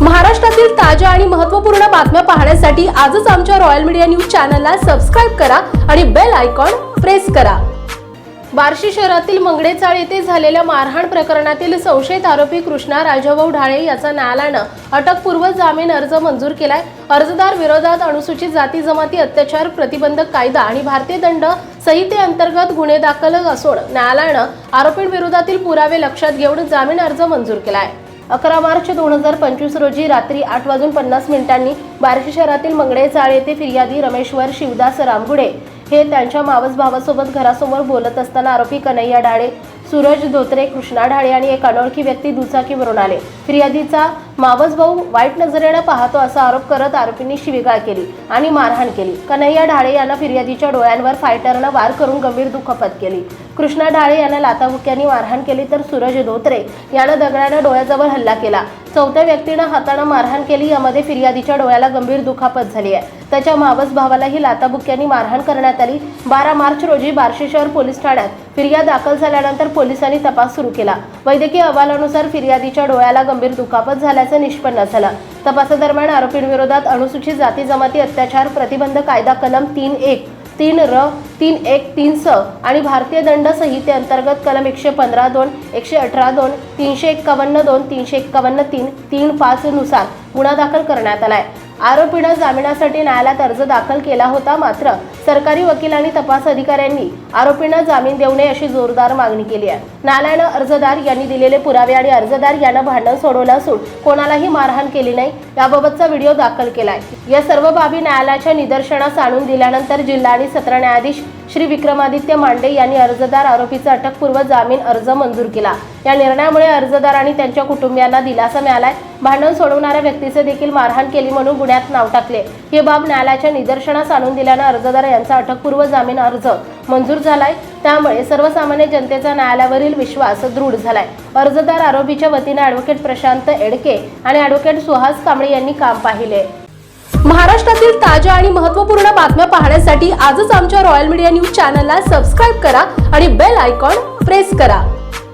महाराष्ट्रातील ताज्या आणि महत्त्वपूर्ण बातम्या पाहण्यासाठी आजच आमच्या रॉयल मीडिया न्यूज चॅनलला सबस्क्राईब करा आणि बेल आयकॉन प्रेस करा. बार्शी शहरातील मंगडेचाळ येथे झालेल्या मारहाण प्रकरणातील संशयित आरोपी कृष्णा राजाभाऊ ढाळे याचा न्यायालयानं अटकपूर्व जामीन अर्ज मंजूर केलाय. अर्जदार विरोधात अनुसूचित जाती जमाती अत्याचार प्रतिबंधक कायदा आणि भारतीय दंड संहितेअंतर्गत गुन्हे दाखल असून न्यायालयानं आरोपींविरोधातील पुरावे लक्षात घेऊन जामीन अर्ज मंजूर केलाय. अकरा मार्च दोन हजार पंचवीस रोजी रात्री आठ वाजून पन्नास मिनिटांनी बार्शी शहरातील मंगळे चाळ येथे फिर्यादी रमेश्वर शिवदास रामगुडे हे त्यांच्या मावस भावासोबत घरासमोर बोलत असताना आरोपी कन्हैया ढाळे सूरज धोत्रे कृष्णा ढाळे आणि एक अनोळखी व्यक्ती दुचाकीवरून आले. फिर्यादीचा मावस भाऊ वाईट नजरेनं पाहतो असा आरोप करत आरोपींनी शिवीगाळ केली आणि मारहाण केली. कन्हैया ढाळे यांना फिर्यादीच्या डोळ्यांवर फायटरनं वार करून गंभीर दुखापत केली. कृष्णा ढाळे यांना लाताबुक्यांनी मारहाण केली तर सूरज धोत्रे यानं दगडानं डोळ्याजवळ हल्ला केला. चौथ्या व्यक्तीनं हातानं मारहाण केली. यामध्ये फिर्यादीच्या डोळ्याला गंभीर दुखापत झाली आहे. त्याच्या मावस भावालाही लाताबुक्यांनी मारहाण करण्यात आली. बारा मार्च रोजी बार्शी शहर पोलीस ठाण्यात फिर्याद दाखल झाल्यानंतर पोलिसांनी तपास सुरू केला. वैद्यकीय अहवालानुसार फिर्यादीच्या डोळ्याला गंभीर दुखापत झाल्याचं निष्पन्न झालं. तपासादरम्यान आरोपींविरोधात अनुसूचित जाती जमाती अत्याचार प्रतिबंध कायदा कलम तीन एक तीन र तीन एक तीन स आणि भारतीय दंड संहितेअंतर्गत कलम एकशे पंधरा दोन एकशे अठरा दोन तीनशे एक्कावन्न दोन तीनशे एक्कावन्न तीन तीन पाच नुसार गुन्हा दाखल करण्यात आलाय. आरोपीनं जामिनासाठी न्यायालयात अर्ज दाखल केला होता मात्र सरकारी वकील आणि तपास अधिकाऱ्यांनी आरोपींना जामीन देऊ नये अशी जोरदार मागणी केली आहे. न्यायालयानं अर्जदार यांनी दिलेले पुरावे आणि अर्जदार यांना भांडण सोडवलं असून कोणालाही मारहाण केली नाही. याबाबतचा व्हिडिओ दाखल केला आहे या सर्व बाबी न्यायालयाच्या निदर्शनास आणून दिल्यानंतर जिल्हा आणि सत्र न्यायाधीश श्री विक्रमादित्य मांडे यांनी अर्जदार आरोपीचा अटकपूर्व जामीन अर्ज मंजूर केला. या निर्णयामुळे अर्जदार आणि त्यांच्या कुटुंबियांना दिलासा मिळालाय. भांडण सोडवणाऱ्या व्यक्तीचे देखील मारहाण केली म्हणून गुन्ह्यात नाव टाकले. ही बाब न्यायालयाच्या निदर्शनास आणून दिल्यानं अर्जदार यांचा अटकपूर्व जामीन अर्ज मंजूर झालाय. त्यामुळे सर्वसामान्य जनतेचा न्यायालयावरील विश्वास दृढ झालाय. अर्जदार आरोपीच्या वतीने ॲडव्होकेट प्रशांत एडके आणि ॲडव्होकेट सुहास कांबळे यांनी काम पाहिले. महाराष्ट्रातील ताज्या आणि महत्त्वपूर्ण बातम्या पाहण्यासाठी आजच आमच्या रॉयल मीडिया न्यूज चॅनलला सबस्क्राईब करा आणि बेल आयकॉन प्रेस करा.